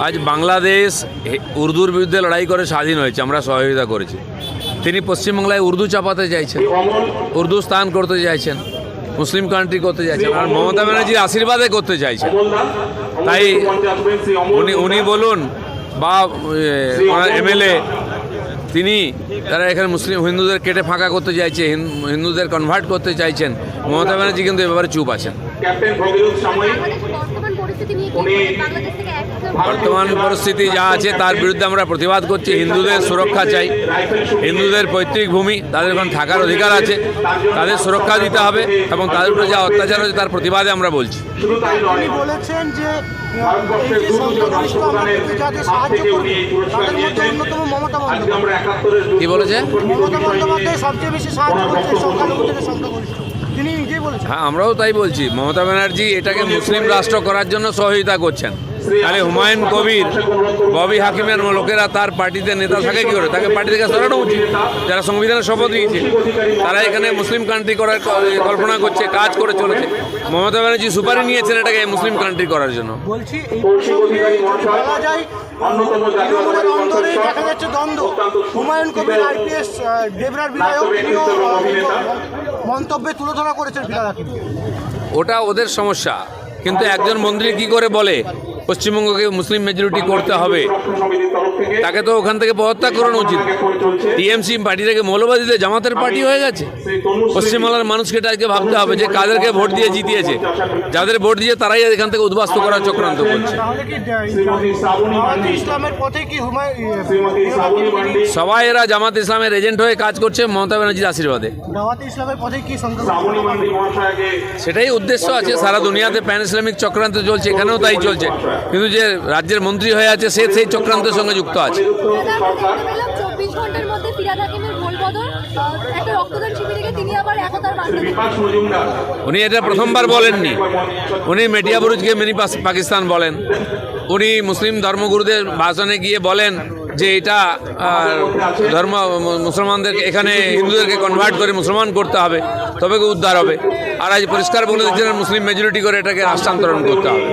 আজ বাংলাদেশ উর্দুর বিরুদ্ধে লড়াই করে স্বাধীন হয়েছে, আমরা সহযোগিতা করেছি। তিনি পশ্চিমবাংলায় উর্দু চাপাতে চাইছেন, উর্দু স্থান করতে চাইছেন, মুসলিম কান্ট্রি করতে চাইছেন, আর মমতা ব্যানার্জির আশীর্বাদে করতে চাইছেন। তাই উনি উনি বলুন, বা এমএলএ, তিনি তারা এখানে মুসলিম, হিন্দুদের কেটে ফাঁকা করতে চাইছে, হিন- হিন্দুদের কনভার্ট করতে চাইছেন, মমতা ব্যানার্জি কিন্তু এ ব্যাপারে চুপ আছেন। বর্তমান পরিস্থিতি নিয়ে কি উনি- বলবেন? বাংলাদেশ থেকে একদম বর্তমান পরিস্থিতি যা আছে তার বিরুদ্ধে আমরা প্রতিবাদ করছি। হিন্দুদের সুরক্ষা চাই। হিন্দুদের পৈতৃক ভূমি তাদের ওখানে থাকার অধিকার আছে। তাদের সুরক্ষা দিতে হবে এবং তাদের উপরে যা অত্যাচার হচ্ছে তার প্রতিবাদে আমরা বলছি। বলেছেন যে কি বলেছে? সবচেয়ে বেশি সাহায্য করছে হ্যাঁ আমরাও তাই বলছি। মমতা ব্যানার্জি এটাকে মুসলিম রাষ্ট্র করার জন্য সহযোগিতা করছেন। তাহলে হুমায়ুন কবির ববি হাকিমের লোকেরা তার পার্টিতে নেতা থাকে কি করে? তাকে পার্টি থেকে সরানো উচিত। যারা সংবিধানের শপথ নিয়েছে তারা এখানে মুসলিম কান্ট্রি করার কল্পনা করছে কাজ করে চলেছে। মমতা ব্যানার্জি সুপারি নিয়েছেন এটাকে মুসলিম কান্ট্রি করার জন্য। বলছি দেখা যাচ্ছে দ্বন্দ্ব। হুমায়ুন কবির আইপিএস দেবরার বিধায়ক মন্তব্যে তুলে ধরা করেছেন ওটা ওদের সমস্যা। কিন্তু একজন মন্ত্রী কি করে বলে? পশ্চিমবঙ্গকে মুসলিম মেজরিটি করতে হবে। তাকে তো ওখান থেকে পদত্যাগ করানো উচিত। টিএমসি পার্টি থেকে মৌলবাদীদের জামাতের পার্টি হয়ে গেছে। পশ্চিমবাংলার মানুষকে এটা আজকে ভাবতে হবে যে কাদেরকে ভোট দিয়ে জিতিয়েছে। যাদের ভোট দিয়ে তারাই এখান থেকে উদ্বাস্ত করার চক্রান্ত করছে। সবাই এরা জামাত ইসলামের এজেন্ট হয়ে কাজ করছে মমতা ব্যানার্জির আশীর্বাদে। সেটাই উদ্দেশ্য আছে। সারা দুনিয়াতে প্যান ইসলামিক চক্রান্ত চলছে এখানেও তাই চলছে। কিন্তু যে রাজ্যের মন্ত্রী হয়ে আছে, সে সেই চক্রান্তের সঙ্গে যুক্ত আছে। উনি এটা প্রথমবার বলেননি। উনি মেটিয়া বুরুজকে মিনি পাকিস্তান বলেন। উনি মুসলিম ধর্মগুরুদের ভাষণে গিয়ে বলেন যে এটা ধর্ম, মুসলমানদের এখানে হিন্দুদেরকে কনভার্ট করে মুসলমান করতে হবে তবে উদ্ধার হবে। আর আজ পরিষ্কার বলে দিচ্ছেন মুসলিম মেজরিটি করে এটাকে রাষ্ট্রান্তরণ করতে হবে।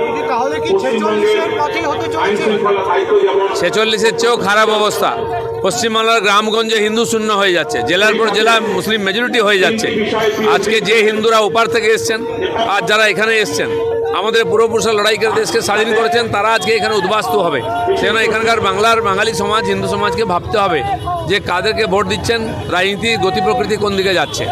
ছেচল্লিশের চেয়েও খারাপ অবস্থা। পশ্চিমবাংলার গ্রামগঞ্জে হিন্দু শূন্য হয়ে যাচ্ছে। জেলার পর জেলা মুসলিম মেজরিটি হয়ে যাচ্ছে। আজকে যে হিন্দুরা ওপার থেকে এসছেন আর যারা এখানে এসছেন, আমাদের পূর্বপুরুষরা লড়াই করে দেশকে স্বাধীন করেছেন, তারা আজকে এখানে উদ্বাস্তু হবে। সেজন্য এখানকার বাংলার বাঙালি সমাজ, হিন্দু সমাজকে ভাবতে হবে যে কাদেরকে ভোট দিচ্ছেন, রাজনীতি, গতি প্রকৃতি কোন দিকে যাচ্ছে।